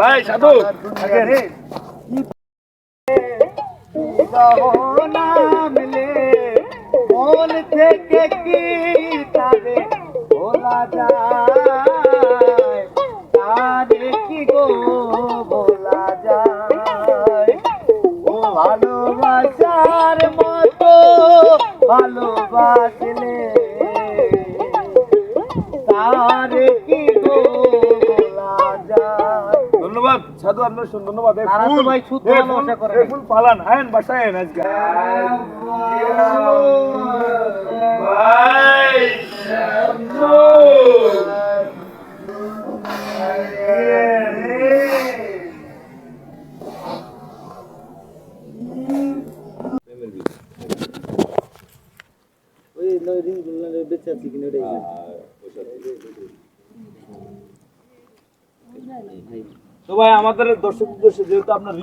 ভাই সাধু। নামলে মন থেকে কি তারে বলা যায়? তারে কি গো বলা যায়? ও ভালোবাসার মতো ভালোবাসলে। তারে ধন্যবাদ। সাধু আপনার ধন্যবাদ। ভাই ফুল- ভালোবাসা করে ফুল পালান। আয়েন বাসায় আয়েন আজকে। বেঁচে আছে কিনা ওটাই তো ভাই আমাদের দর্শক উদ্দেশ্যে যেহেতু আপনার